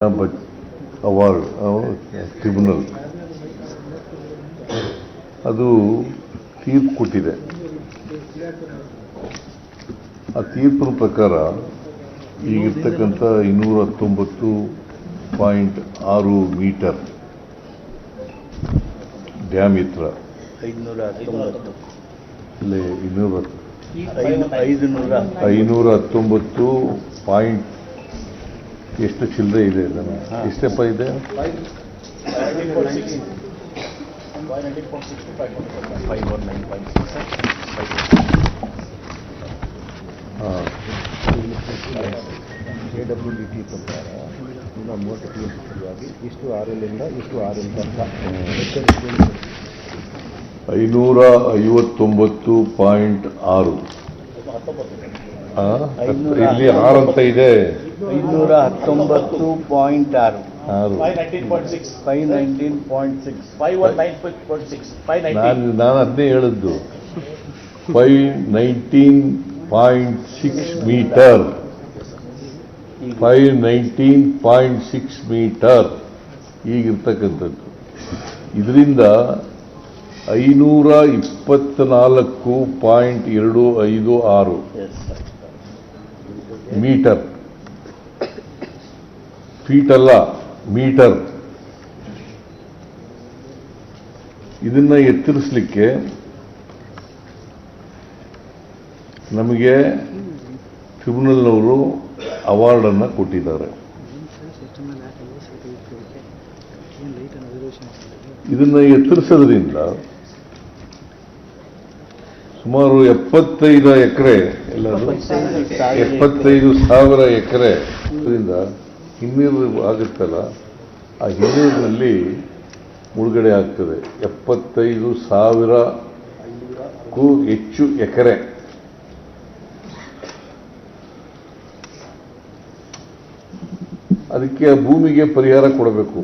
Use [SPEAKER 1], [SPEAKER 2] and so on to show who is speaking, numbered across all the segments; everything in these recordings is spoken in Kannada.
[SPEAKER 1] ಬಟ್ our ಟ್ರಿಬ್ಯುನಲ್ ಅದು ತೀರ್ಪು ಕೊಟ್ಟಿದೆ. ಆ ತೀರ್ಪಿನ ಪ್ರಕಾರ ಈಗಿರ್ತಕ್ಕಂಥ ಇನ್ನೂರ ಹತ್ತೊಂಬತ್ತು ಪಾಯಿಂಟ್ ಆರು ಮೀಟರ್ ಡ್ಯಾಮ್
[SPEAKER 2] ಇತ್ರ
[SPEAKER 1] ಐನೂರ ಹತ್ತೊಂಬತ್ತು. ಪಾಯಿಂಟ್ ಎಷ್ಟು ಚಿಲ್ಲರೆ ಇದೆ ಇದನ್ನು ಎಷ್ಟೆಪ್ಪ ಇದೆ
[SPEAKER 2] ಹಾಂ.
[SPEAKER 3] ಎ ಡಬ್ಲ್ಯೂ ಡಿ ಟಿ ಪ್ರಕಾರ ಇನ್ನು ಮೂವತ್ತು ಟಿ ಸಲುವಾಗಿ ಇಷ್ಟು ಆರ್ ಎಲ್ಲಿಂದ ಇಷ್ಟು ಆರ್ ಎಲ್ ತನಕ
[SPEAKER 1] ಐನೂರ ಐವತ್ತೊಂಬತ್ತು ಪಾಯಿಂಟ್ ಆರು? ಇಲ್ಲಿ ಆರು ಅಂತ ಇದೆ.
[SPEAKER 2] ಐದುನೂರ ಹತ್ತೊಂಬತ್ತು ಪಾಯಿಂಟ್ ಆರು.
[SPEAKER 1] ಆರು.
[SPEAKER 2] ಫೈವ್ ನೈನ್ಟೀನ್ ಪಾಯಿಂಟ್ ಸಿಕ್ಸ್
[SPEAKER 1] ನಾನು ನಾನು ಅದನ್ನೇ ಹೇಳಿದ್ದು. Five nineteen point six metre five nineteen point six metre ಈಗಿರ್ತಕ್ಕಂಥದ್ದು. ಇದರಿಂದ ಐನೂರ ಇಪ್ಪತ್ನಾಲ್ಕು ಪಾಯಿಂಟ್ ಎರಡು ಐದು ಆರು ಮೀಟರ್. ಫೀಟ್ ಅಲ್ಲ ಮೀಟರ್. ಇದನ್ನ ಎತ್ತರಿಸಲಿಕ್ಕೆ ನಮಗೆ ಟ್ರಿಬ್ಯುನಲ್ನವರು ಅವಾರ್ಡನ್ನು ಕೊಟ್ಟಿದ್ದಾರೆ. ಇದನ್ನ ಎತ್ತರಿಸೋದ್ರಿಂದ ಸುಮಾರು ಎಪ್ಪತ್ತೈದು ಎಕರೆ ಎಲ್ಲರೂ ಎಪ್ಪತ್ತೈದು ಸಾವಿರ ಎಕರೆ ಇದರಿಂದ ಹಿನ್ನೀರು ಆಗುತ್ತಲ್ಲ, ಆ ಹಿನ್ನೀರಿನಲ್ಲಿ ಮುಳುಗಡೆ ಆಗ್ತದೆ. ಎಪ್ಪತ್ತೈದು ಸಾವಿರಕ್ಕೂ ಹೆಚ್ಚು ಎಕರೆ. ಅದಕ್ಕೆ ಆ ಭೂಮಿಗೆ ಪರಿಹಾರ ಕೊಡಬೇಕು.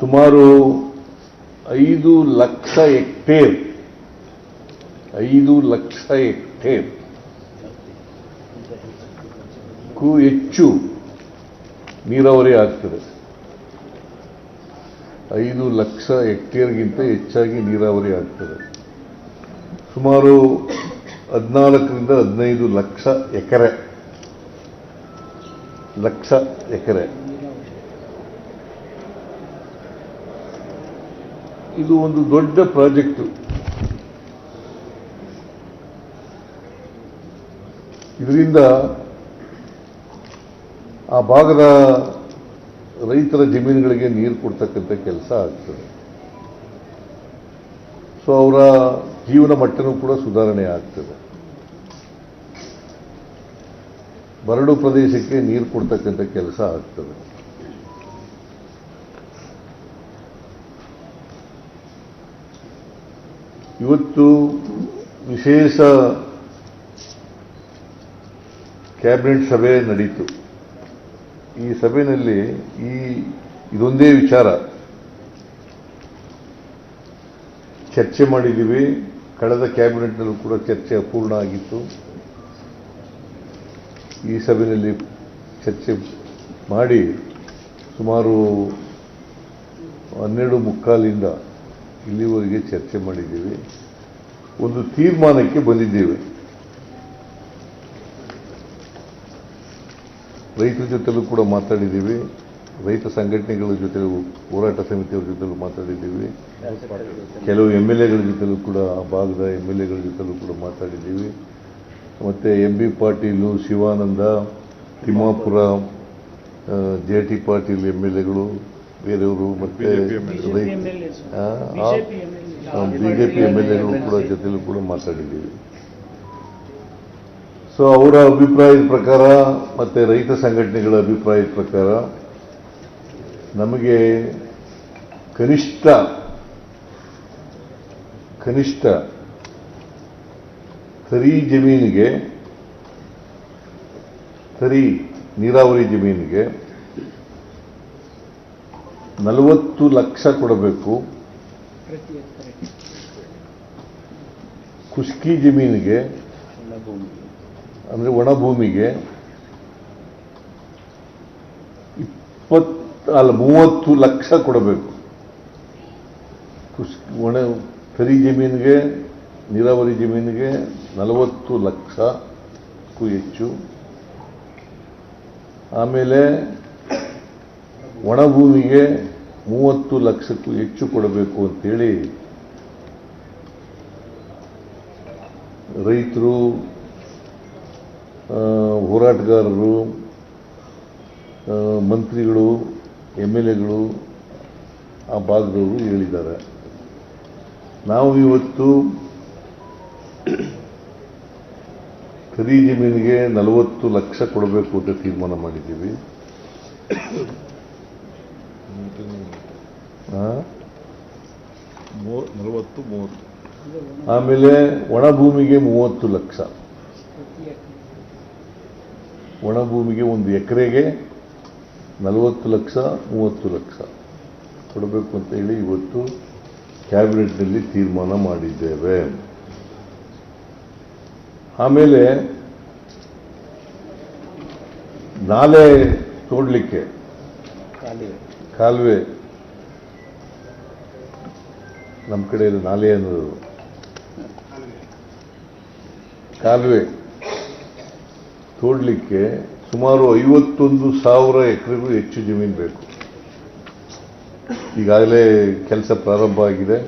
[SPEAKER 1] ಸುಮಾರು ಐದು ಲಕ್ಷ ಹೆಕ್ಟೇರ್ ಐದು ಲಕ್ಷ ಹೆಕ್ಟೇರ್ ಕ್ಕೂ ಹೆಚ್ಚು ನೀರಾವರಿ ಆಗ್ತದೆ. ಐದು ಲಕ್ಷ ಹೆಕ್ಟೇರ್ಗಿಂತ ಹೆಚ್ಚಾಗಿ ನೀರಾವರಿ ಆಗ್ತದೆ. ಸುಮಾರು ಹದಿನಾಲ್ಕರಿಂದ ಹದಿನೈದು ಲಕ್ಷ ಎಕರೆ. ಲಕ್ಷ ಎಕರೆ. ಇದು ಒಂದು ದೊಡ್ಡ ಪ್ರಾಜೆಕ್ಟ್. ಇದರಿಂದ ಆ ಭಾಗದ ರೈತರ ಜಮೀನುಗಳಿಗೆ ನೀರು ಕೊಡ್ತಕ್ಕಂಥ ಕೆಲಸ ಆಗ್ತದೆ. ಸೊ ಅವರ ಜೀವನ ಮಟ್ಟನೂ ಕೂಡ ಸುಧಾರಣೆ ಆಗ್ತದೆ. ಬರಡು ಪ್ರದೇಶಕ್ಕೆ ನೀರು ಕೊಡ್ತಕ್ಕಂಥ ಕೆಲಸ ಆಗ್ತದೆ. ಇವತ್ತು ವಿಶೇಷ ಕ್ಯಾಬಿನೆಟ್ ಸಭೆ ನಡೆಯಿತು ಈ ಸಭೆಯಲ್ಲಿ ಈ ಇದೊಂದೇ ವಿಚಾರ. ಚರ್ಚೆ ಮಾಡಿದ್ದೀವಿ. ಕಳೆದ ಕ್ಯಾಬಿನೆಟ್ನಲ್ಲೂ ಕೂಡ ಚರ್ಚೆ ಅಪೂರ್ಣ ಆಗಿತ್ತು. ಈ ಸಭೆಯಲ್ಲಿ ಚರ್ಚೆ ಮಾಡಿ ಸುಮಾರು ಹನ್ನೆರಡು ಮುಕ್ಕಾಲಿಂದ ಇಲ್ಲಿವರೆಗೆ ಚರ್ಚೆ ಮಾಡಿದ್ದೀವಿ. ಒಂದು ತೀರ್ಮಾನಕ್ಕೆ ಬಂದಿದ್ದೇವೆ. ರೈತರ ಜೊತೆಲೂ ಕೂಡ ಮಾತಾಡಿದ್ದೀವಿ. ರೈತ ಸಂಘಟನೆಗಳ ಜೊತೆ ಹೋರಾಟ ಸಮಿತಿಯವರ ಜೊತೆಲೂ ಮಾತಾಡಿದ್ದೀವಿ. ಕೆಲವು ಎಂ ಎಲ್ ಎಗಳ ಜೊತೆಲೂ ಕೂಡ ಆ ಭಾಗದ ಎಂ ಎಲ್ ಎಗಳ ಜೊತೆಲೂ ಕೂಡ ಮಾತಾಡಿದ್ದೀವಿ. ಮತ್ತು M B Patil Shivananda Thimmapura J T Patil M L ಎಗಳು ಬೇರೆಯವರು ಮತ್ತು ಬಿಜೆಪಿ ಎಂ ಎಲ್ ಎಗಳು ಕೂಡ ಜೊತೆಲೂ ಕೂಡ ಮಾತಾಡಿದ್ದೀವಿ. ಸೊ ಅವರ ಅಭಿಪ್ರಾಯದ ಪ್ರಕಾರ ಮತ್ತು ರೈತ ಸಂಘಟನೆಗಳ ಅಭಿಪ್ರಾಯದ ಪ್ರಕಾರ ನಮಗೆ ಕನಿಷ್ಠ ಕನಿಷ್ಠ ತರಿ ಜಮೀನಿಗೆ ತರಿ ನೀರಾವರಿ ಜಮೀನಿಗೆ ನಲವತ್ತು ಲಕ್ಷ ಕೊಡಬೇಕು. ಕುಸ್ಕಿ ಜಮೀನಿಗೆ ಅಂದರೆ ಒಣ ಭೂಮಿಗೆ ಇಪ್ಪತ್ತು, ಅಲ್ಲ, ಮೂವತ್ತು ಲಕ್ಷ ಕೊಡಬೇಕು. ಕೃಷಿ, ಒಣ, ಕರಿ ಜಮೀನಿಗೆ, ನೀರಾವರಿ ಜಮೀನಿಗೆ ನಲವತ್ತು ಲಕ್ಷಕ್ಕೂ ಹೆಚ್ಚು. ಆಮೇಲೆ ಒಣ ಭೂಮಿಗೆ ಮೂವತ್ತು ಲಕ್ಷಕ್ಕೂ ಹೆಚ್ಚು ಕೊಡಬೇಕು ಅಂತೇಳಿ ರೈತರು ಹೋರಾಟಗಾರರು ಮಂತ್ರಿಗಳು ಎಂ ಎಲ್ ಎಗಳು ಆ ಭಾಗದವರು ಹೇಳಿದ್ದಾರೆ. ನಾವು ಇವತ್ತು ಖರೀ ಜಮೀನಿಗೆ ನಲವತ್ತು ಲಕ್ಷ ಕೊಡಬೇಕು ಅಂತ ತೀರ್ಮಾನ ಮಾಡಿದ್ದೀವಿ. ಆ?
[SPEAKER 4] ನಲವತ್ತು ಮೂವತ್ತು.
[SPEAKER 1] ಆಮೇಲೆ ಒಣ ಭೂಮಿಗೆ ಮೂವತ್ತು ಲಕ್ಷ. ಒಣ ಭೂಮಿಗೆ ಒಂದು ಎಕರೆಗೆ ನಲವತ್ತು ಲಕ್ಷ ಮೂವತ್ತು ಲಕ್ಷ ಕೊಡಬೇಕು ಅಂತ ಹೇಳಿ ಇವತ್ತು ಕ್ಯಾಬಿನೆಟ್ನಲ್ಲಿ ತೀರ್ಮಾನ ಮಾಡಿದ್ದೇವೆ. ಆಮೇಲೆ ನಾಲೆ ತೋಡಲಿಕ್ಕೆ ಕಾಲುವೆ. ನಮ್ಮ ಕಡೆಯಲ್ಲಿ ನಾಲೆ ಅನ್ನೋದು. ಕಾಲುವೆ. ತೋಡ್ಲಿಕ್ಕೆ ಸುಮಾರು ಐವತ್ತೊಂದು ಸಾವಿರ ಎಕರೆಗೂ ಹೆಚ್ಚು ಜಮೀನು ಬೇಕು. ಈಗಾಗಲೇ ಕೆಲಸ ಪ್ರಾರಂಭ ಆಗಿದೆ.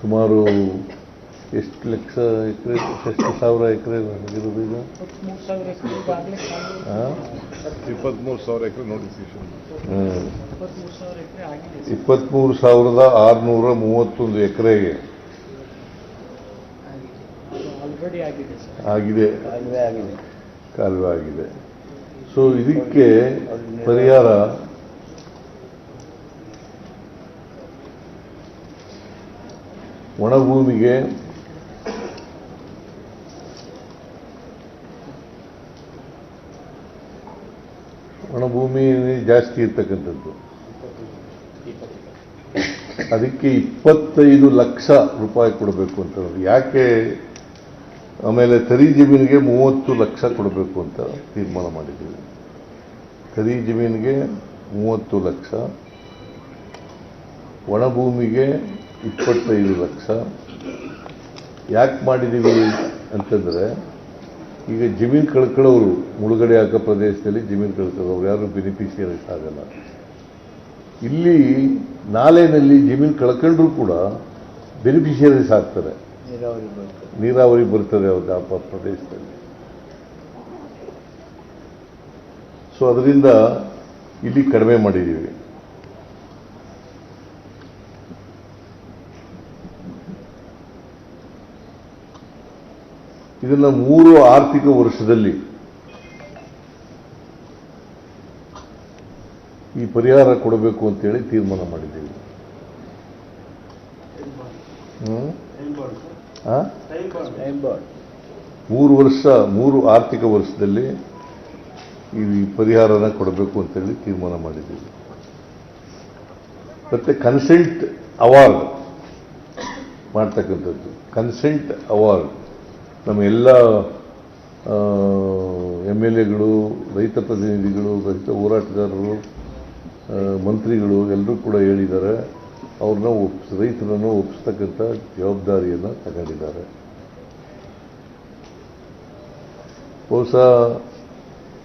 [SPEAKER 1] ಸುಮಾರು ಎಷ್ಟು ಲಕ್ಷ ಎಕರೆ ಎಷ್ಟು ಸಾವಿರ ಎಕರೆ ಆಗಿರೋದು ಈಗ ಆ?
[SPEAKER 4] ಇಪ್ಪತ್ಮೂರು ಸಾವಿರ ಎಕರೆ ನೋಟಿಫಿಕೇಶನ್
[SPEAKER 1] ಇಪ್ಪತ್ತ್ಮೂರು ಇಪ್ಪತ್ಮೂರು ಸಾವಿರದ ಆರುನೂರ ಮೂವತ್ತೊಂದು ಎಕರೆಗೆ.
[SPEAKER 5] ಆಲ್ರೆಡಿ ಆಗಿದೆ ಸರ್.
[SPEAKER 1] ಆಗಿದೆ.
[SPEAKER 2] ಆಗಿದೆ
[SPEAKER 1] ಸೊ ಇದಕ್ಕೆ ಪರಿಹಾರ ಒಣಭೂಮಿಗೆ ಒಣಭೂಮಿ ಜಾಸ್ತಿ ಇರ್ತಕ್ಕಂಥದ್ದು. ಅದಕ್ಕೆ ಇಪ್ಪತ್ತೈದು ಲಕ್ಷ ರೂಪಾಯಿ ಕೊಡಬೇಕು ಅಂತ ಯಾಕೆ ಆಮೇಲೆ ತರಿ ಜಮೀನಿಗೆ ಮೂವತ್ತು ಲಕ್ಷ ಕೊಡಬೇಕು ಅಂತ ತೀರ್ಮಾನ ಮಾಡಿದ್ದೀವಿ ಕರಿ ಜಮೀನಿಗೆ ಮೂವತ್ತು ಲಕ್ಷ ಒಣಭೂಮಿಗೆ ಇಪ್ಪತ್ತೈದು ಲಕ್ಷ. ಯಾಕೆ ಮಾಡಿದ್ದೀವಿ ಅಂತಂದರೆ, ಈಗ ಜಮೀನು ಕಳ್ಕೊಳ್ಳೋರು, ಮುಳುಗಡೆ ಹಾಕೋ ಪ್ರದೇಶದಲ್ಲಿ ಜಮೀನು ಕಳ್ಕೊಳ್ಳೋರು, ಯಾರು ಬೆನಿಫಿಷಿಯರೀಸ್ ಆಗಲ್ಲ. ಇಲ್ಲಿ ನಾಲೆನಲ್ಲಿ ಜಮೀನು ಕಳ್ಕೊಂಡ್ರೂ ಕೂಡ ಬೆನಿಫಿಷಿಯರೀಸ್ ಆಗ್ತಾರೆ.
[SPEAKER 2] ನೀರಾವರಿ ಬರ್ತದೆ.
[SPEAKER 1] ಅವ್ರಿಗೆ ಆ ಪ್ರದೇಶದಲ್ಲಿ. ಸೊ ಅದರಿಂದ ಇಲ್ಲಿ ಕಡಿಮೆ ಮಾಡಿದ್ದೀವಿ. ಇದನ್ನ ಮೂರು ಆರ್ಥಿಕ ವರ್ಷದಲ್ಲಿ ಈ ಪರಿಹಾರ ಕೊಡಬೇಕು ಅಂತೇಳಿ ತೀರ್ಮಾನ ಮಾಡಿದ್ದೀವಿ. ಮೂರು ವರ್ಷ, ಮೂರು ಆರ್ಥಿಕ ವರ್ಷದಲ್ಲಿ ಈ ಪರಿಹಾರನ ಕೊಡಬೇಕು ಅಂತೇಳಿ ತೀರ್ಮಾನ ಮಾಡಿದ್ದೀವಿ. ಮತ್ತೆ ಕನ್ಸೆಂಟ್ ಅವಾರ್ಡ್ ಮಾಡ್ತಕ್ಕಂಥದ್ದು. Consent award. ನಮ್ಮ ಎಲ್ಲ ಎಂ ಎಲ್ ಎಗಳು, ರೈತ ಪ್ರತಿನಿಧಿಗಳು, ರೈತ ಹೋರಾಟಗಾರರು ಮಂತ್ರಿಗಳು ಎಲ್ಲರೂ ಕೂಡ ಹೇಳಿದ್ದಾರೆ. ಅವ್ರನ್ನ ಒಪ್ಸ್ ರೈತರನ್ನು ಒಪ್ಪಿಸ್ತಕ್ಕಂಥ ಜವಾಬ್ದಾರಿಯನ್ನು ತಗೊಂಡಿದ್ದಾರೆ. ಬಹುಶಃ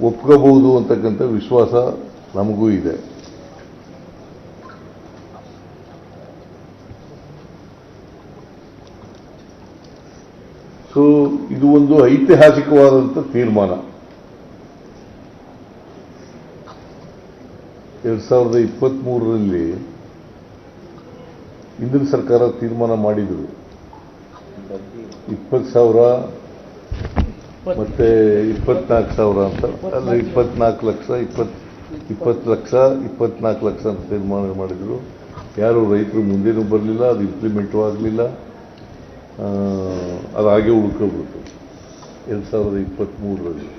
[SPEAKER 1] ಒಪ್ಕೋಬಹುದು ಅಂತಕ್ಕಂಥ ವಿಶ್ವಾಸ ನಮಗೂ ಇದೆ. ಸೊ ಇದು ಒಂದು ಐತಿಹಾಸಿಕವಾದಂಥ ತೀರ್ಮಾನ. ಎರಡ್ ಸಾವಿರದ ಇಪ್ಪತ್ತ್ಮೂರರಲ್ಲಿ ಹಿಂದಿನ ಸರ್ಕಾರ ತೀರ್ಮಾನ ಮಾಡಿದರು. ಇಪ್ಪತ್ತು ಸಾವಿರ ಮತ್ತೆ ಇಪ್ಪತ್ನಾಲ್ಕು ಸಾವಿರ ಅಂತ. ಅಲ್ಲ ಇಪ್ಪತ್ನಾಲ್ಕು ಲಕ್ಷ ಇಪ್ಪತ್ ಇಪ್ಪತ್ತು ಲಕ್ಷ ಇಪ್ಪತ್ನಾಲ್ಕು ಲಕ್ಷ ಅಂತ ತೀರ್ಮಾನ ಮಾಡಿದ್ರು. ಯಾರು ರೈತರು ಮುಂದೇನೂ ಬರಲಿಲ್ಲ, ಅದು ಇಂಪ್ಲಿಮೆಂಟು ಆಗಲಿಲ್ಲ. ಅದು ಹಾಗೆ ಉಳ್ಕೊಬಿಡ್ತು. ಎರಡು ಸಾವಿರದ ಇಪ್ಪತ್ತ್ಮೂರರಲ್ಲಿ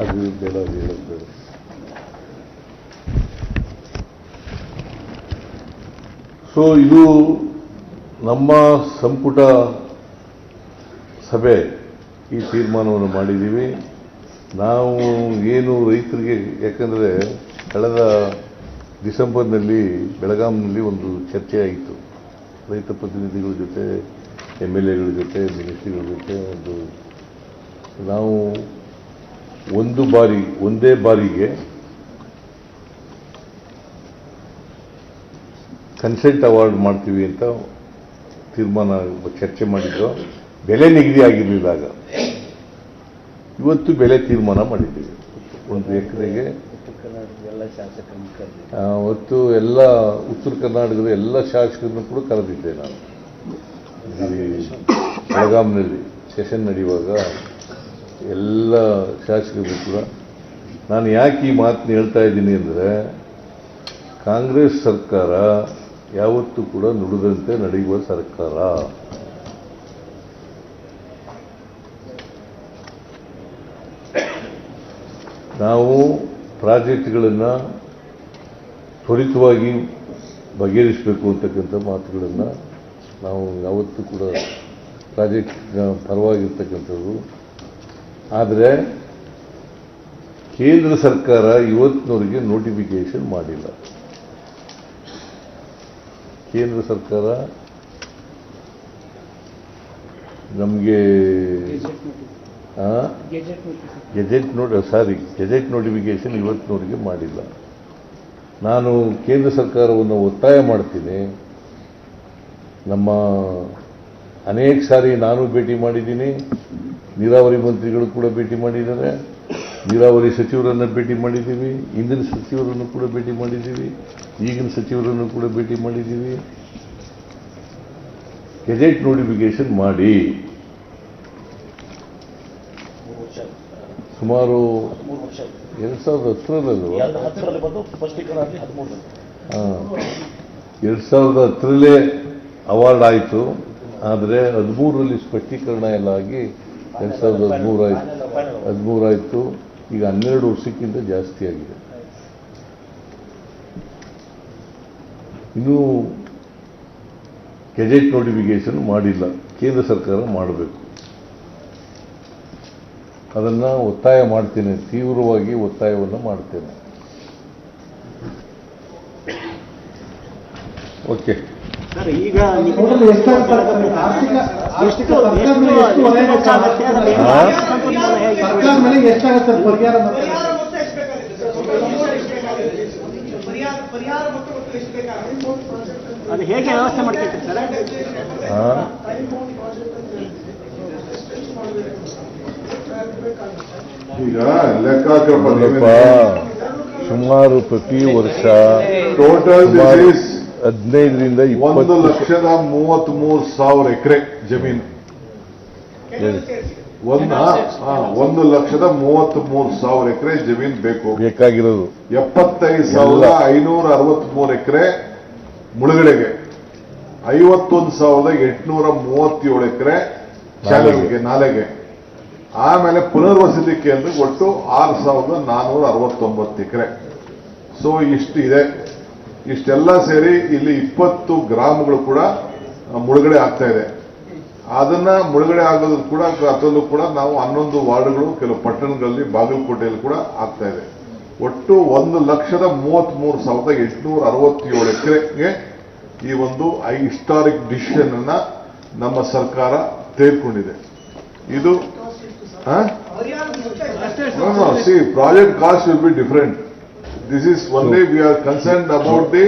[SPEAKER 1] ಅದು ಬೇಡ ಅದು ಹೇಳೋದು ಬೇಡ ಸೊ ಇದು ನಮ್ಮ ಸಂಪುಟ ಸಭೆ ಈ ತೀರ್ಮಾನವನ್ನು ಮಾಡಿದ್ದೀವಿ. ನಾವು ಏನು ರೈತರಿಗೆ, ಯಾಕಂದರೆ ಕಳೆದ ಡಿಸೆಂಬರ್ನಲ್ಲಿ, ಬೆಳಗಾಂನಲ್ಲಿ ಒಂದು ಚರ್ಚೆ ಆಯಿತು. ರೈತ ಪ್ರತಿನಿಧಿಗಳ ಜೊತೆ, ಎಂ ಎಲ್ ಎಗಳ ಜೊತೆ, ಮಿನಿಸ್ಟ್ರಿಗಳ ಜೊತೆ ಒಂದು ನಾವು ಒಂದು ಬಾರಿ, ಒಂದೇ ಬಾರಿಗೆ ಕನ್ಸೆಂಟ್ ಅವಾರ್ಡ್ ಮಾಡ್ತೀವಿ ಅಂತ ತೀರ್ಮಾನ ಚರ್ಚೆ ಮಾಡಿದ್ದು ಬೆಲೆ ನಿಗದಿ ಆಗಿರಲಿಲ್ಲ ಆಗ. ಇವತ್ತು ಬೆಲೆ ತೀರ್ಮಾನ ಮಾಡಿದ್ದೀವಿ. ಒಂದು ಎಕರೆಗೆ ಅವತ್ತು ಎಲ್ಲ ಉತ್ತರ ಕರ್ನಾಟಕದ ಎಲ್ಲ ಶಾಸಕರನ್ನು ಕೂಡ ಕರೆದಿದ್ದೆ ನಾನು. ಬೆಳಗಾಂನಲ್ಲಿ ಸೆಷನ್ ನಡೆಯುವಾಗ ಎಲ್ಲ ಶಾಸಕರು ಕೂಡ ನಾನು ಯಾಕೆ ಈ ಮಾತನ್ನ ಹೇಳ್ತಾ ಇದ್ದೀನಿ ಅಂದರೆ ಕಾಂಗ್ರೆಸ್ ಸರ್ಕಾರ ಯಾವತ್ತೂ ಕೂಡ ನುಡಿದಂತೆ ನಡೆಯುವ ಸರ್ಕಾರ. ನಾವು ಪ್ರಾಜೆಕ್ಟ್ಗಳನ್ನು ತ್ವರಿತವಾಗಿ ಬಗೆಹರಿಸಬೇಕು ಅಂತಕ್ಕಂಥ ಮಾತುಗಳನ್ನು ನಾವು ಯಾವತ್ತೂ ಕೂಡ ಪ್ರಾಜೆಕ್ಟ್ ಪರವಾಗಿರ್ತಕ್ಕಂಥದ್ದು. ಆದರೆ ಕೇಂದ್ರ ಸರ್ಕಾರ ಇವತ್ತಿನವರೆಗೆ ನೋಟಿಫಿಕೇಷನ್ ಮಾಡಿಲ್ಲ. ಕೇಂದ್ರ ಸರ್ಕಾರ ನಮಗೆ. ಗೆಜೆಟ್ ನೋಡಿ ಸಾರಿ ಗೆಜೆಟ್ ನೋಟಿಫಿಕೇಶನ್ ಇವತ್ತಿನವರೆಗೆ ಮಾಡಿಲ್ಲ. ನಾನು ಕೇಂದ್ರ ಸರ್ಕಾರವನ್ನು ಒತ್ತಾಯ ಮಾಡ್ತೀನಿ. ನಮ್ಮ ಅನೇಕ ಸಾರಿ ನಾನು ಭೇಟಿ ಮಾಡಿದ್ದೀನಿ. ನೀರಾವರಿ ಮಂತ್ರಿಗಳು ಕೂಡ ಭೇಟಿ ಮಾಡಿದ್ದಾರೆ. ನೀರಾವರಿ ಸಚಿವರನ್ನು ಭೇಟಿ ಮಾಡಿದ್ದೀವಿ ಇಂದಿನ ಸಚಿವರನ್ನು ಕೂಡ ಭೇಟಿ ಮಾಡಿದ್ದೀವಿ ಈಗಿನ ಸಚಿವರನ್ನು ಕೂಡ ಭೇಟಿ ಮಾಡಿದ್ದೀವಿ. ಗೆಜೆಟ್ ನೋಟಿಫಿಕೇಶನ್ ಮಾಡಿ. ಸುಮಾರು ಎರಡ್ ಸಾವಿರದ
[SPEAKER 6] ಹತ್ತರಲ್ಲೂ
[SPEAKER 1] ಎರಡು ಸಾವಿರದ ಹತ್ತರಲ್ಲೇ ಅವಾರ್ಡ್ ಆಯಿತು. ಆದರೆ ಹದಿಮೂರರಲ್ಲಿ ಸ್ಪಷ್ಟೀಕರಣ ಎಲ್ಲ ಆಗಿ ಎರಡು ಸಾವಿರದ ಹದಿಮೂರು ಆಯಿತು ಹದಿಮೂರು ಆಯಿತು ಈಗ ಹನ್ನೆರಡು ವರ್ಷಕ್ಕಿಂತ ಜಾಸ್ತಿ ಆಗಿದೆ. ಇನ್ನೂ ಗೆಜೆಟ್ ನೋಟಿಫಿಕೇಶನ್ ಮಾಡಿಲ್ಲ. ಕೇಂದ್ರ ಸರ್ಕಾರ ಮಾಡಬೇಕು. ಅದನ್ನು ಒತ್ತಾಯ ಮಾಡ್ತೇನೆ. ತೀವ್ರವಾಗಿ ಒತ್ತಾಯವನ್ನು ಮಾಡ್ತೇನೆ. ಓಕೆ.
[SPEAKER 7] ಸರ್ ಈಗ
[SPEAKER 8] ಸರ್? ಸರ್ಕಾರ ಎಷ್ಟಾಗುತ್ತೆ ಪರಿಹಾರ
[SPEAKER 7] ಅದು ಹೇಗೆ ವ್ಯವಸ್ಥೆ ಮಾಡ್ಕೊಳ್ತೀರಿ ಸರ್?
[SPEAKER 4] ಈಗ ಲೆಕ್ಕಾಚಾರ
[SPEAKER 1] ಸುಮಾರು ಪ್ರತಿ ವರ್ಷ
[SPEAKER 4] ಟೋಟಲ್
[SPEAKER 1] ಹದಿನೈದರಿಂದ
[SPEAKER 4] ಒಂದು ಲಕ್ಷದ ಮೂವತ್ತ್ ಮೂರು ಸಾವಿರ ಎಕರೆ ಜಮೀನು. ಒಂದು ಒಂದು ಲಕ್ಷದ ಮೂವತ್ತ್ ಮೂರು ಸಾವಿರ ಎಕರೆ ಜಮೀನು ಬೇಕು.
[SPEAKER 1] ಬೇಕಾಗಿರೋದು.
[SPEAKER 4] ಎಪ್ಪತ್ತೈದು ಸಾವಿರದ ಐನೂರ ಅರವತ್ಮೂರು ಎಕರೆ ಮುಳುಗಡೆಗೆ. ಐವತ್ತೊಂದು ಸಾವಿರದ ಎಂಟುನೂರ ಮೂವತ್ತೇಳು ಎಕರೆ ಶಾಲೆಗಳಿಗೆ ನಾಲೆಗೆ. ಆಮೇಲೆ ಪುನರ್ವಸತಿ ಕೇಂದ್ರ ಒಟ್ಟು ಆರು ಸಾವಿರದ ನಾನ್ನೂರ ಅರವತ್ತೊಂಬತ್ತು ಎಕರೆ. ಸೊ ಇಷ್ಟು ಇದೆ. ಇಷ್ಟೆಲ್ಲ ಸೇರಿ ಇಲ್ಲಿ ಇಪ್ಪತ್ತು ಗ್ರಾಮಗಳು ಕೂಡ ಮುಳುಗಡೆ ಆಗ್ತಾ ಇದೆ. ಅದನ್ನ ಮುಳುಗಡೆ ಆಗೋದು ಕೂಡ ಅದರಲ್ಲೂ ಕೂಡ ನಾವು ಹನ್ನೊಂದು ವಾರ್ಡ್ಗಳು ಕೆಲವು ಪಟ್ಟಣಗಳಲ್ಲಿ ಬಾಗಲಕೋಟೆಯಲ್ಲಿ ಕೂಡ ಆಗ್ತಾ ಇದೆ. ಒಟ್ಟು ಒಂದು ಲಕ್ಷದ ಮೂವತ್ತ್ ಮೂರು ಸಾವಿರದ ಎಂಟುನೂರ ಅರವತ್ತೇಳು ಎಕರೆಗೆ ಈ ಒಂದು ಐ ಹಿಸ್ಟಾರಿಕ್ ಡಿಸಿಷನ್ ಅನ್ನ ನಮ್ಮ ಸರ್ಕಾರ ತೆಗೆದುಕೊಂಡಿದೆ. ಇದು see project cost will be different this is only we are concern about the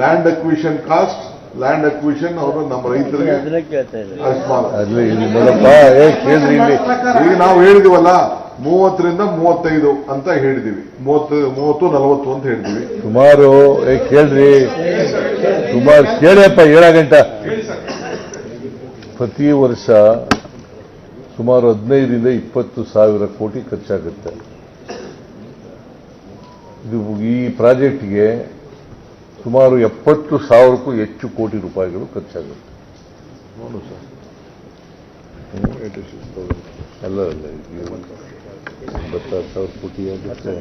[SPEAKER 4] land acquisition cost land acquisition ಅವರು ನಮ್ಮ ರೈತರಿಗೆ ಈಗ ನಾವು ಹೇಳಿದಿವಲ್ಲ ಮೂವತ್ತರಿಂದ ಮೂವತ್ತೈದು ಅಂತ ಹೇಳಿದೀವಿ. ಮೂವತ್ತು ಮೂವತ್ತು ನಲವತ್ತು ಅಂತ ಹೇಳಿದೀವಿ.
[SPEAKER 1] ಸುಮಾರು ಕೇಳ್ರಿ. ಸುಮಾರು ಕೇಳಪ್ಪ ಏಳ ಗಂಟ. ಪ್ರತಿ ವರ್ಷ ಸುಮಾರು ಹದಿನೈದರಿಂದ ಇಪ್ಪತ್ತು ಸಾವಿರ ಕೋಟಿ ಖರ್ಚಾಗುತ್ತೆ. ಇದು ಈ ಪ್ರಾಜೆಕ್ಟ್ಗೆ ಸುಮಾರು ಎಪ್ಪತ್ತು ಸಾವಿರಕ್ಕೂ ಹೆಚ್ಚು ಕೋಟಿ ರೂಪಾಯಿಗಳು ಖರ್ಚಾಗುತ್ತೆ. ನೋಡು ಸರ್. ಅಲ್ಲ ಅಲ್ಲ ಸಾವಿರ ಕೋಟಿ ಆಗುತ್ತೆ.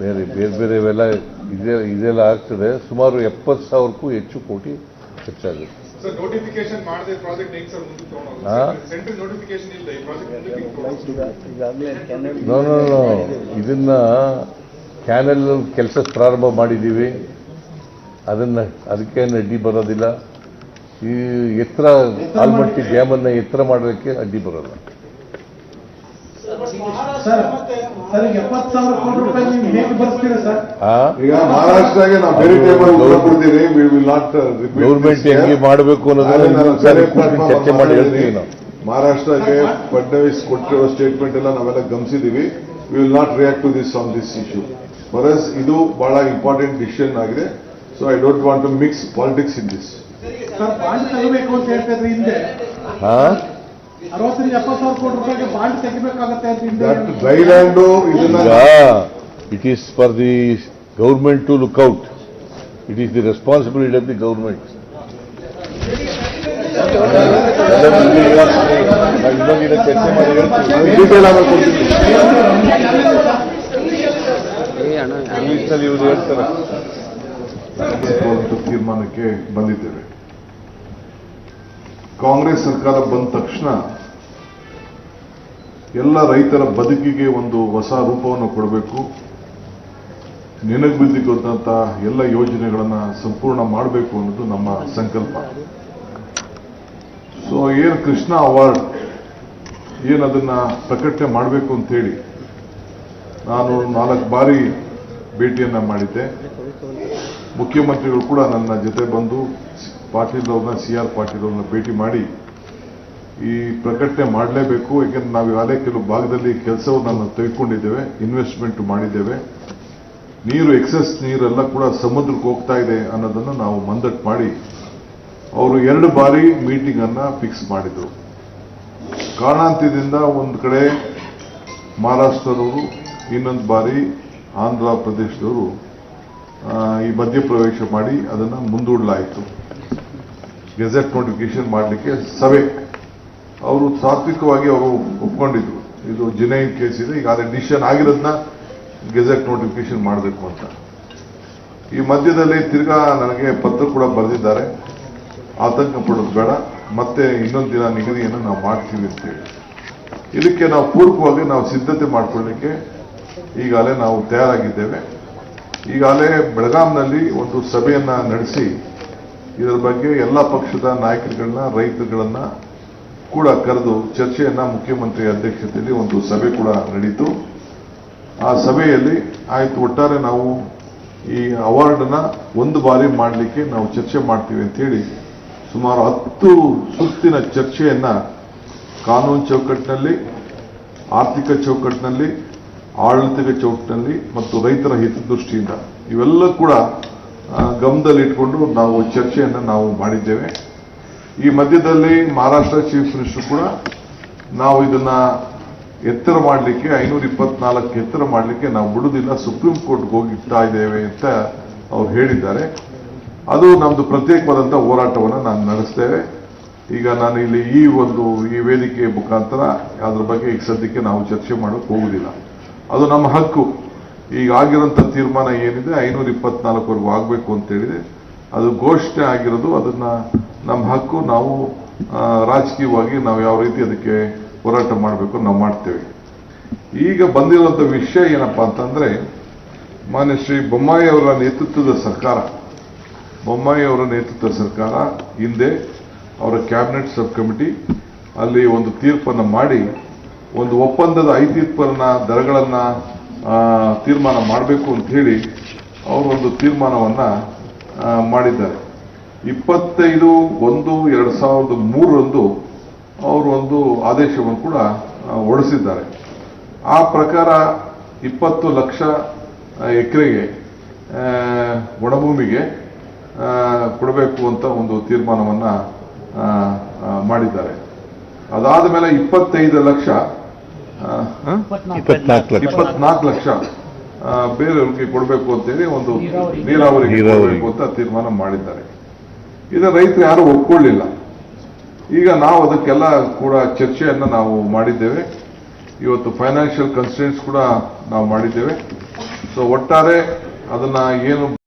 [SPEAKER 1] ಬೇರೆ ಬೇರೆ ಬೇರೆವೆಲ್ಲ ಇದೆ ಇದೆಲ್ಲ ಆಗ್ತದೆ. ಸುಮಾರು ಎಪ್ಪತ್ತು ಸಾವಿರಕ್ಕೂ ಹೆಚ್ಚು ಕೋಟಿ ಖರ್ಚಾಗುತ್ತೆ. ಇದನ್ನ ಕ್ಯಾನಲ್ ಕೆಲಸ ಪ್ರಾರಂಭ ಮಾಡಿದ್ದೀವಿ ಅದನ್ನ ಅದಕ್ಕೇನು ಅಡ್ಡಿ ಬರೋದಿಲ್ಲ. ಈ ಎತ್ತರ ಆಲ್ಮಟ್ಟಿ ಡ್ಯಾಮನ್ನು ಎತ್ತರ ಮಾಡೋದಕ್ಕೆ ಅಡ್ಡಿ ಬರೋಲ್ಲ.
[SPEAKER 8] ಸರ್ ಸರ್ ಈಗ ಎಪ್ಪತ್ತು ಸಾವಿರ ಕೋಟಿ ರೂಪಾಯಿ ನೀವು ಹೇಗೆ ಬರ್ತೀರಾ ಸರ್?
[SPEAKER 4] ಈಗ ಮಹಾರಾಷ್ಟ್ರಗೆ ನಾವು ಬೇರೆ ಟೇಬಲ್ ಉತ್ತರ ಕೊಡ್ತೀವಿ. ವಿ ವಿಲ್ ನಾಟ್
[SPEAKER 1] ಗೌರ್ಮೆಂಟ್ ಹೆಂಗೆ ಮಾಡಬೇಕು ಅನ್ನೋದನ್ನ ಚರ್ಚೆ ಮಾಡಿ ಹೇಳ್ತೀವಿ ನಾವು.
[SPEAKER 4] ಮಹಾರಾಷ್ಟ್ರಗೆ ಫಡ್ನವೀಸ್ ಕೊಟ್ಟಿರೋ ಸ್ಟೇಟ್ಮೆಂಟ್ ಎಲ್ಲ ನಾವೆಲ್ಲ ಗಮನಿಸಿದೀವಿ we will not react to this on this issue for ಇದು ಬಹಳ ಇಂಪಾರ್ಟೆಂಟ್ ಡಿಸಿಷನ್ ಆಗಿದೆ. So I don't want to mix politics in this
[SPEAKER 8] sir bond ತಗೋಬೇಕು ಅಂತ ಹೇಳ್ತಾ ಇದ್ರೆ ಹಿಂದೆ.
[SPEAKER 1] It is for the government to look out it is the responsibility of the government ಚರ್ಚೆ ಮಾಡಿ ತೀರ್ಮಾನಕ್ಕೆ
[SPEAKER 4] ಡೀಟೇಲ್ ಆಗಿ ಕೊಡ್ತೀನಿ
[SPEAKER 1] ಇಂಗ್ಲಿಷ್ನಲ್ಲಿ ಇವ್ರು ಹೇಳ್ತಾರೆ
[SPEAKER 4] ಒಂದು ತೀರ್ಮಾನಕ್ಕೆ ಬಂದಿದ್ದೇವೆ ಕಾಂಗ್ರೆಸ್ ಸರ್ಕಾರ ಬಂದ ತಕ್ಷಣ ಎಲ್ಲ ರೈತರ ಬದುಕಿಗೆ ಒಂದು ಹೊಸ ರೂಪವನ್ನು ಕೊಡಬೇಕು. ನೆನಗುಬಿದ್ದಿಕೊಂಡಂತ ಎಲ್ಲ ಯೋಜನೆಗಳನ್ನು ಸಂಪೂರ್ಣ ಮಾಡಬೇಕು ಅನ್ನೋದು ನಮ್ಮ ಸಂಕಲ್ಪ. ಸೊ ಏನು ಕೃಷ್ಣ ಅವಾರ್ಡ್ ಏನದನ್ನ ಪ್ರಕಟಣೆ ಮಾಡಬೇಕು ಅಂತ ಹೇಳಿ ನಾನು ನಾಲ್ಕು ಬಾರಿ ಭೇಟಿಯನ್ನ ಮಾಡಿದ್ದೆ. ಮುಖ್ಯಮಂತ್ರಿಗಳು ಕೂಡ ನನ್ನ ಜೊತೆ ಬಂದು ಪಾಟೀಲ್ ಅವ್ರನ್ನ ಸಿ ಆರ್ ಪಾಟೀಲ್ ಅವ್ರನ್ನ ಭೇಟಿ ಮಾಡಿ ಈ ಪ್ರಕಟಣೆ ಮಾಡಲೇಬೇಕು ಯಾಕೆಂದ್ರೆ ನಾವು ಈಗಾಗಲೇ ಕೆಲವು ಭಾಗದಲ್ಲಿ ಕೆಲಸವನ್ನು ತೆಗೆದುಕೊಂಡಿದ್ದೇವೆ ಇನ್ವೆಸ್ಟ್ಮೆಂಟ್ ಮಾಡಿದ್ದೇವೆ. ನೀರು ಎಕ್ಸೆಸ್ ನೀರೆಲ್ಲ ಕೂಡ ಸಮುದ್ರಕ್ಕೆ ಹೋಗ್ತಾ ಇದೆ ಅನ್ನೋದನ್ನು ನಾವು ಮಂದಟ್ ಮಾಡಿ ಅವರು ಎರಡು ಬಾರಿ ಮೀಟಿಂಗ್ ಅನ್ನ ಫಿಕ್ಸ್ ಮಾಡಿದ್ರು. ಕಾರಣಾಂತ್ಯದಿಂದ ಒಂದು ಕಡೆ ಮಹಾರಾಷ್ಟ್ರದವರು, ಇನ್ನೊಂದು ಬಾರಿ ಆಂಧ್ರ ಪ್ರದೇಶದವರು ಈ ಮಧ್ಯಪ್ರವೇಶ ಮಾಡಿ ಅದನ್ನು ಮುಂದೂಡಲಾಯಿತು. ಗೆಜೆಟ್ ನೋಟಿಫಿಕೇಶನ್ ಮಾಡಲಿಕ್ಕೆ ಸಭೆ. ಅವರು ಸಾತ್ವಿಕವಾಗಿ ಅವರು ಒಪ್ಕೊಂಡಿದ್ರು. ಇದು ಜಿನೈನ್ ಕೇಸ್ ಇದೆ. ಈಗ ಅದೇ ಡಿಸಿಷನ್ ಆಗಿರೋದನ್ನ ಗೆಜೆಟ್ ನೋಟಿಫಿಕೇಶನ್ ಮಾಡಬೇಕು ಅಂತ. ಈ ಮಧ್ಯದಲ್ಲಿ ತಿರ್ಗಾ ನನಗೆ ಪತ್ರ ಕೂಡ ಬರೆದಿದ್ದಾರೆ. ಆತಂಕ ಪಡೋದು ಬೇಡ. ಮತ್ತೆ ಇನ್ನೊಂದು ದಿನ ನಿಗದಿಯನ್ನು ನಾವು ಮಾಡ್ತೀವಿ ಅಂತೇಳಿ ಇದಕ್ಕೆ ನಾವು ಪೂರ್ವಕವಾಗಿ ನಾವು ಸಿದ್ಧತೆ ಮಾಡಿಕೊಳ್ಳಿಕ್ಕೆ ಈಗಾಗಲೇ ನಾವು ತಯಾರಾಗಿದ್ದೇವೆ. ಈಗಾಗಲೇ ಬೆಳಗಾಂನಲ್ಲಿ ಒಂದು ಸಭೆಯನ್ನು ನಡೆಸಿ ಇದರ ಬಗ್ಗೆ ಎಲ್ಲ ಪಕ್ಷದ ನಾಯಕರುಗಳನ್ನ, ರೈತರುಗಳನ್ನ ಕೂಡ ಕರೆದು ಚರ್ಚೆಯನ್ನ ಮುಖ್ಯಮಂತ್ರಿ ಅಧ್ಯಕ್ಷತೆಯಲ್ಲಿ ಒಂದು ಸಭೆ ಕೂಡ ನಡೀತು. ಆ ಸಭೆಯಲ್ಲಿ ಆಯ್ತು, ಒಟ್ಟಾರೆ ನಾವು ಈ ಅವಾರ್ಡ್ನ ಒಂದು ಬಾರಿ ಮಾಡಲಿಕ್ಕೆ ನಾವು ಚರ್ಚೆ ಮಾಡ್ತೀವಿ ಅಂತ ಹೇಳಿ ಸುಮಾರು ಹತ್ತು ಸುತ್ತಿನ ಚರ್ಚೆಯನ್ನ ಕಾನೂನು ಚೌಕಟ್ಟಿನಲ್ಲಿ, ಆರ್ಥಿಕ ಚೌಕಟ್ಟಿನಲ್ಲಿ ಆಡಳಿತಿಕ ಚೌಕಟ್ಟಿನಲ್ಲಿ ಮತ್ತು ರೈತರ ಹಿತದೃಷ್ಟಿಯಿಂದ ಇವೆಲ್ಲ ಕೂಡ ಗಮನದಲ್ಲಿಟ್ಕೊಂಡು ನಾವು ಚರ್ಚೆಯನ್ನು ನಾವು ಮಾಡಿದ್ದೇವೆ. ಈ ಮಧ್ಯದಲ್ಲಿ ಮಹಾರಾಷ್ಟ್ರ ಚೀಫ್ ಮಿನಿಸ್ಟರ್ ಕೂಡ ನಾವು ಇದನ್ನ ಎತ್ತರ ಮಾಡಲಿಕ್ಕೆ, ಐನೂರ ಇಪ್ಪತ್ನಾಲ್ಕು ಎತ್ತರ ಮಾಡಲಿಕ್ಕೆ ನಾವು ಬಿಡುವುದಿಲ್ಲ. ಸುಪ್ರೀಂ ಕೋರ್ಟ್ಗೆ ಹೋಗಿರ್ತಾ ಇದ್ದೇವೆ ಅಂತ ಅವ್ರು ಹೇಳಿದ್ದಾರೆ. ಅದು ನಮ್ಮದು ಪ್ರತ್ಯೇಕವಾದಂಥ ಹೋರಾಟವನ್ನು ನಾನು ನಡೆಸ್ತೇವೆ. ಈಗ ನಾನು ಇಲ್ಲಿ ಈ ಒಂದು ಈ ವೇದಿಕೆ ಮುಖಾಂತರ ಅದ್ರ ಬಗ್ಗೆ ಈಗ ಸದ್ಯಕ್ಕೆ ನಾವು ಚರ್ಚೆ ಮಾಡೋಕೆ ಹೋಗುದಿಲ್ಲ ಅದು ನಮ್ಮ ಹಕ್ಕು. ಈಗ ಆಗಿರೋಂಥ ತೀರ್ಮಾನ ಏನಿದೆ, ಐನೂರ ಇಪ್ಪತ್ನಾಲ್ಕವರೆಗೂ ಆಗಬೇಕು ಅಂತ ಹೇಳಿದೆ. ಅದು ಘೋಷಣೆ ಆಗಿರೋದು, ಅದನ್ನ ನಮ್ಮ ಹಕ್ಕು, ನಾವು ರಾಜಕೀಯವಾಗಿ ನಾವು ಯಾವ ರೀತಿ ಅದಕ್ಕೆ ಹೋರಾಟ ಮಾಡಬೇಕು ನಾವು ಮಾಡ್ತೇವೆ. ಈಗ ಬಂದಿರುವಂಥ ವಿಷಯ ಏನಪ್ಪಾ ಅಂತಂದ್ರೆ, ಮಾನ್ಯ ಶ್ರೀ ಬೊಮ್ಮಾಯಿ ಅವರ ನೇತೃತ್ವದ ಸರ್ಕಾರ, ಬೊಮ್ಮಾಯಿ ಅವರ ನೇತೃತ್ವದ ಸರ್ಕಾರ ಹಿಂದೆ ಅವರ ಕ್ಯಾಬಿನೆಟ್ ಸಬ್ ಕಮಿಟಿ ಅಲ್ಲಿ ಒಂದು ತೀರ್ಪನ್ನು ಮಾಡಿ, ಒಂದು ಒಪ್ಪಂದದ ಐತಿತ್ವರನ್ನ ದರಗಳನ್ನ ತೀರ್ಮಾನ ಮಾಡಬೇಕು ಅಂತ ಹೇಳಿ ಅವರು ಒಂದು ತೀರ್ಮಾನವನ್ನ ಮಾಡಿದ್ದಾರೆ. ಇಪ್ಪತ್ತೈದು ಒಂದು ಎರಡು ಸಾವಿರದ ಮೂರರಂದು ಅವರು ಒಂದು ಆದೇಶವನ್ನು ಕೂಡ ಹೊಡೆಸಿದ್ದಾರೆ ಆ ಪ್ರಕಾರ ಇಪ್ಪತ್ತು ಲಕ್ಷ ಎಕರೆಗೆ ಒಣಭೂಮಿಗೆ ಕೊಡಬೇಕು ಅಂತ ಒಂದು ತೀರ್ಮಾನವನ್ನ ಮಾಡಿದ್ದಾರೆ. ಅದಾದ ಮೇಲೆ ಇಪ್ಪತ್ತೈದು ಲಕ್ಷ
[SPEAKER 1] ಇಪ್ಪತ್ನಾಲ್ಕು ಲಕ್ಷ.
[SPEAKER 4] ಇಪ್ಪತ್ನಾಲ್ಕು ಲಕ್ಷ. ಆ, ಬೇರೆಯವ್ರಿಗೆ ಕೊಡಬೇಕು ಅಂತೇಳಿ ಒಂದು
[SPEAKER 5] ನೀರಾವರಿ.
[SPEAKER 4] ನೀರಾವರಿಗೆ
[SPEAKER 1] ನೀರಾವರಿ.
[SPEAKER 4] ಕೊಡಬೇಕು ಅಂತ ತೀರ್ಮಾನ ಮಾಡಿದ್ದಾರೆ. ಇದನ್ನ ರೈತರು ಯಾರು ಒಪ್ಕೊಳ್ಳಿಲ್ಲ. ಈಗ ನಾವು ಅದಕ್ಕೆಲ್ಲ ಕೂಡ ಚರ್ಚೆಯನ್ನ ನಾವು ಮಾಡಿದ್ದೇವೆ. ಇವತ್ತು ಫೈನಾನ್ಷಿಯಲ್ ಕನ್ಸ್ಟೆಂಟ್ಸ್ ಕೂಡ ನಾವು ಮಾಡಿದ್ದೇವೆ. ಸೊ ಒಟ್ಟಾರೆ ಅದನ್ನ ಏನು